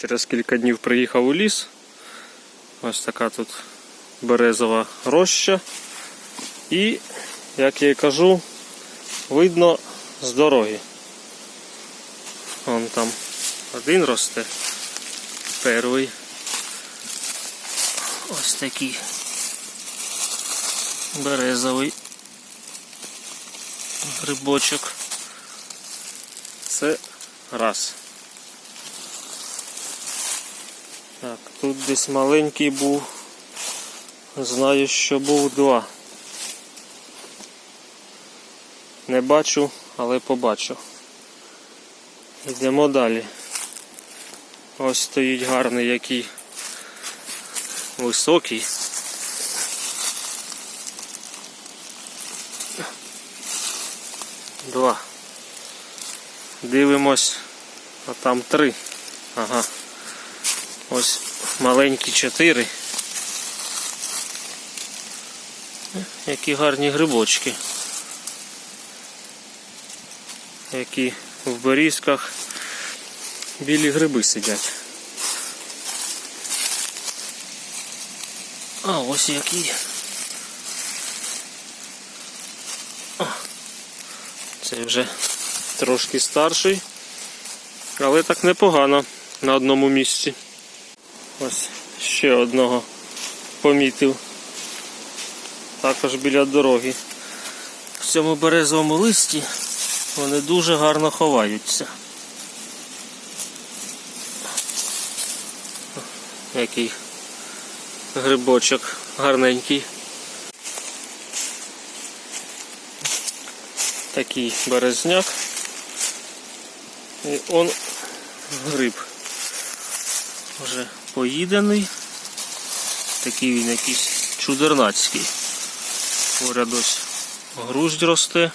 Через кілька днів приїхав у ліс. Ось така тут березова роща. І, як я й кажу, видно з дороги. Вон там один росте. Перший. Ось такий березовий грибочок. Це раз. Так, тут десь маленький був. Знаю, що був два. Не бачу, але побачу. Йдемо далі. Ось стоїть гарний який високий. Два. Дивимось, а там три. Ага. Ось маленькі чотири. Які гарні грибочки. Які в берізках білі гриби сидять. А ось який. Це вже трошки старший, але так непогано на одному місці. Ось ще одного помітив. Також біля дороги. В цьому березовому листі вони дуже гарно ховаються. Який грибочок гарненький. Такий березняк. І он гриб. Вже поїдений. Такий він якийсь чудернацький. Поряд ось груздь росте.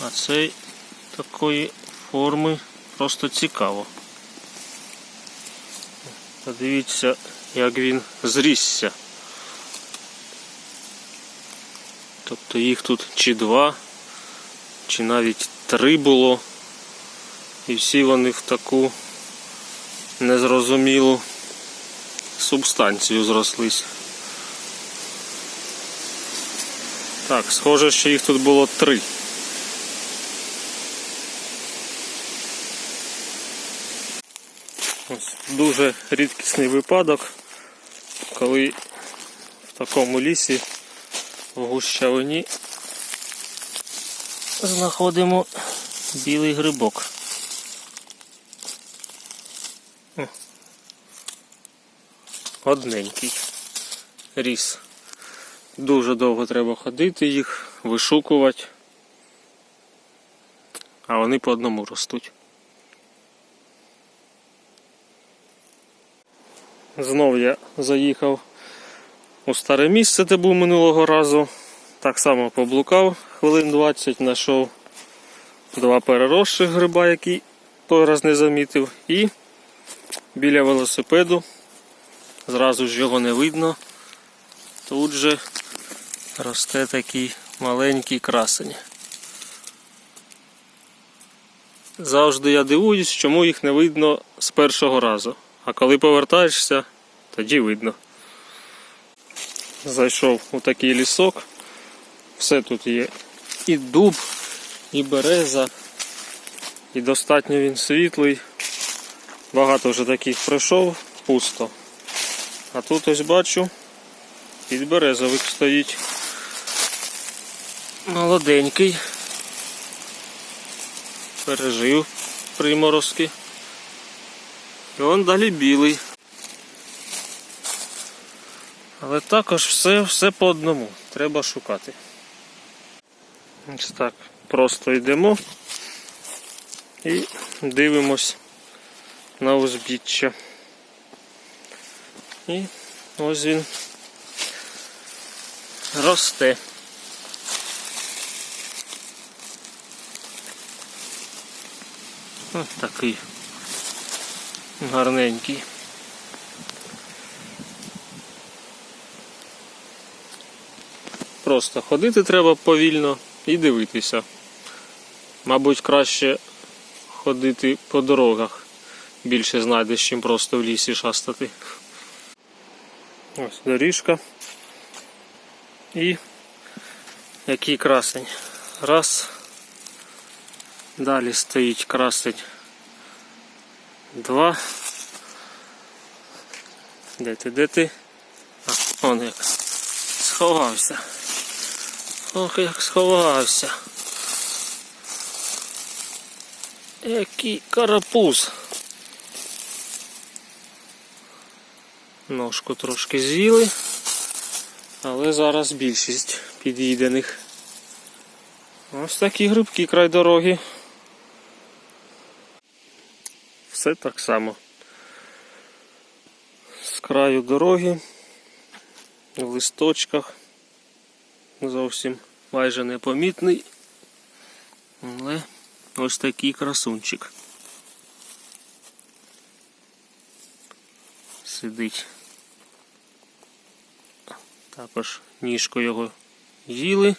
А цей такої форми просто цікаво. Подивіться, як він зрісся. Тобто їх тут чи два, чи навіть три було. І всі вони в таку незрозумілу субстанцію зрослись. Так, схоже, що їх тут було три. Ось дуже рідкісний випадок, коли в такому лісі в гущавині знаходимо білий грибок. О. Одненький ріс. Дуже довго треба ходити їх, вишукувати, а вони по одному ростуть. Знов я заїхав у старе місце, де був минулого разу. Так само поблукав хвилин 20, знайшов два переросших гриба, які той раз не замітив. І біля велосипеду, зразу ж його не видно, тут же росте такий маленький красень. Завжди я дивуюсь, чому їх не видно з першого разу. А коли повертаєшся, тоді видно. Зайшов у такий лісок. Все тут є. І дуб, і береза, і достатньо він світлий. Багато вже таких пройшов, пусто. А тут ось бачу, підберезовик стоїть. Молоденький. Пережив приморозки. І он далі білий. Але також все, все по одному. Треба шукати. Ось так. Просто йдемо і дивимось на узбіччя. І ось він росте. Ось такий гарненький. Просто ходити треба повільно і дивитися. Мабуть, краще ходити по дорогах, більше знайдеш, чим просто в лісі шастати. Ось доріжка. І який красень. Раз. Далі стоїть красень. Два. Де ти, де ти? А, он як. Сховався. Ох, як сховався. Який карапуз. Ножку трошки з'їли, але зараз більшість під'їдених. Ось такі грибки край дороги. Все так само. З краю дороги, в листочках, зовсім майже непомітний. Але ось такий красунчик. Сидить. Також ніжко його їли.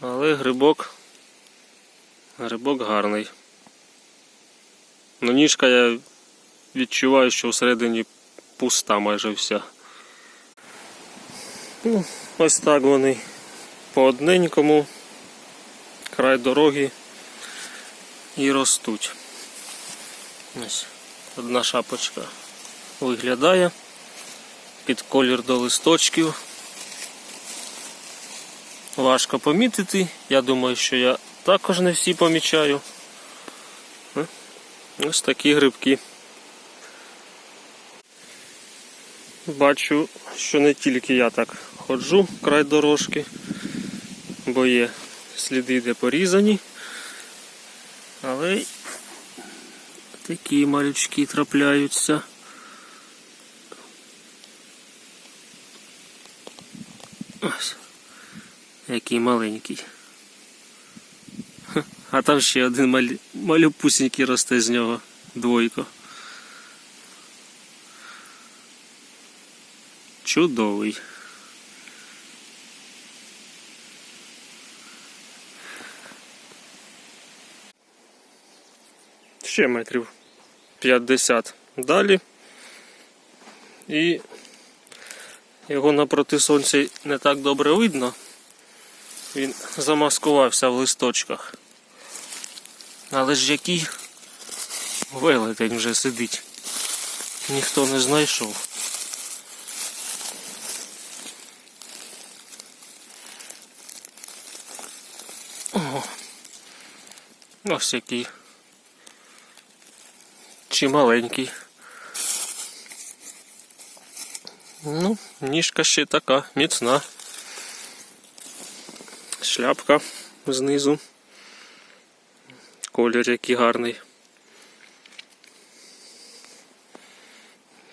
Але грибок. Грибок гарний. Ну, ніжка я відчуваю, що всередині пуста майже вся. Ну, ось так вони по одненькому край дороги і ростуть. Ось одна шапочка виглядає під колір до листочків. Важко помітити. Я думаю, що я також не всі помічаю. Е, Ось такі грибки. Бачу, що не тільки я так ходжу край дорожки, бо є сліди, де порізані, але такі малючки трапляються. Який маленький. А там ще один маль... малюпусінький росте з нього двойко. Чудовий. Ще метрів 50 далі. І його напроти сонця не так добре видно. Він замаскувався в листочках. Але ж який велетень вже сидить. Ніхто не знайшов. Ого. Ось який. Чи маленький. Ну, ніжка ще така міцна. Шляпка знизу. Колір який гарний.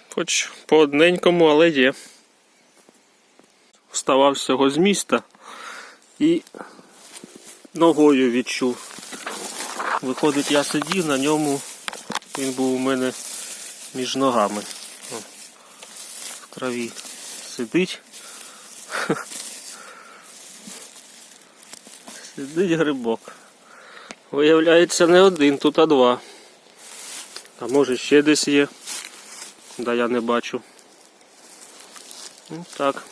Хоч по одненькому, але є. Вставав всього з міста і ногою відчув. Виходить, я сидів на ньому, він був у мене між ногами. В траві сидить. Сидить грибок. Виявляється не один, тут а два. А може ще десь є. Да я не бачу. Ну, так,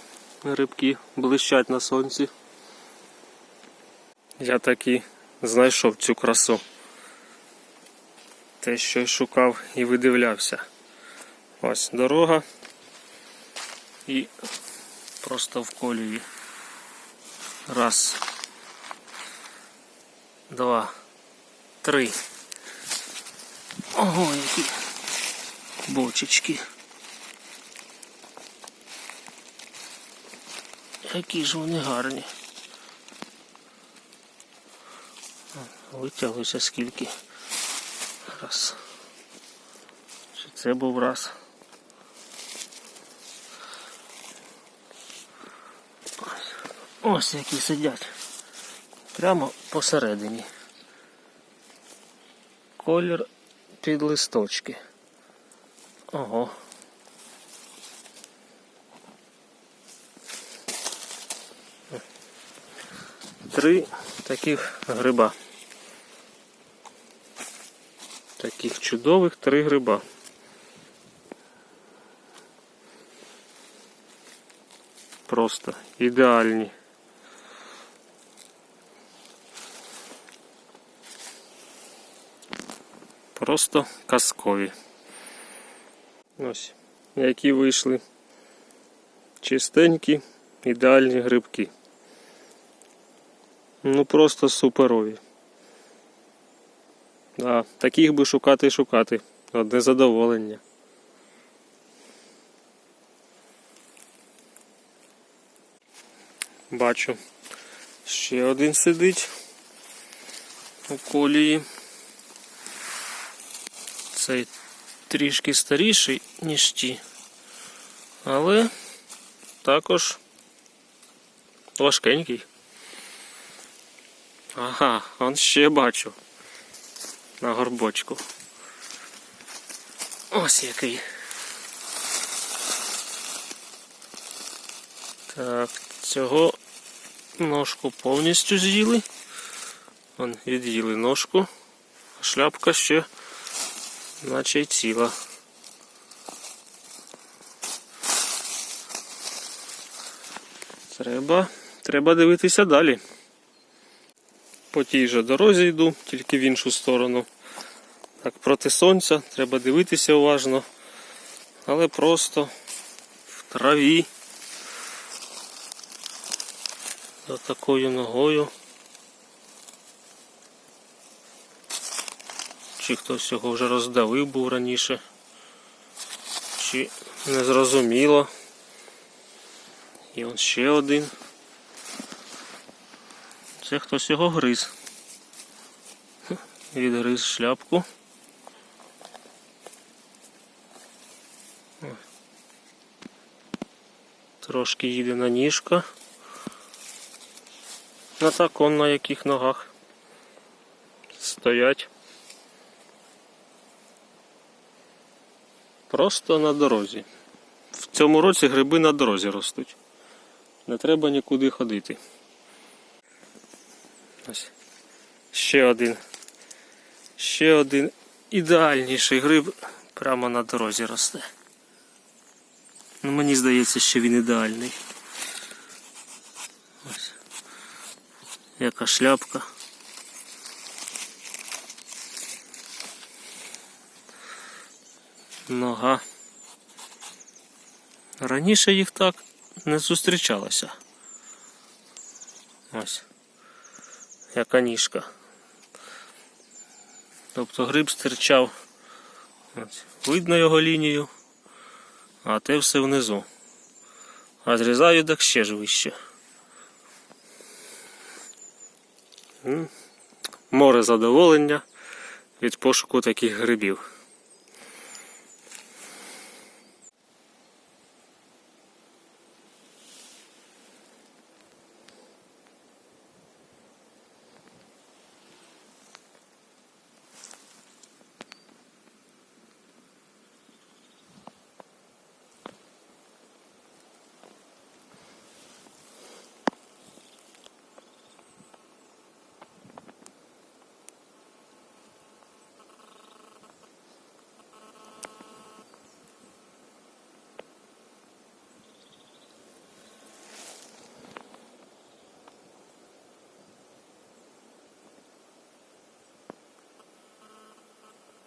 грибки блищать на сонці. Я таки знайшов цю красу. Те, що й шукав і видивлявся. Ось дорога. І просто в колії. Раз. Два. Три. Ого, які бочечки. Які ж вони гарні. Витяглося скільки. Раз. Чи це був раз? Ось які сидять. Прямо посередині. Колір під листочки. Ого. Три таких гриба. Таких чудових три гриба. Просто ідеальні. Просто казкові. Ось, які вийшли чистенькі, ідеальні грибки. Ну просто суперові. Да, таких би шукати і шукати. Одне задоволення. Бачу. Ще один сидить у колії. Цей трішки старіший, ніж ті. Але також важкенький. Ага, он ще бачу. На горбочку. Ось який. Так, цього ножку повністю з'їли. Вон від'їли ножку, а шляпка ще наче й ціла. Треба, треба дивитися далі. По тій же дорозі йду, тільки в іншу сторону. Так, проти сонця, треба дивитися уважно, але просто в траві. За такою ногою. Чи хтось його вже роздавив був раніше, чи не зрозуміло. І он ще один. Це хтось його гриз. Відгриз шляпку. Трошки їде на ніжка. А так он на яких ногах стоять. Просто на дорозі. В цьому році гриби на дорозі ростуть. Не треба нікуди ходити. Ось. Ще один. Ще один ідеальніший гриб прямо на дорозі росте. Ну, мені здається, що він ідеальний. Ось. Яка шляпка. Нога. Раніше їх так не зустрічалося. Ось. Яка ніжка. Тобто гриб стирчав. Видно його лінію, а те все внизу. А зрізаю так ще ж вище. Море задоволення від пошуку таких грибів.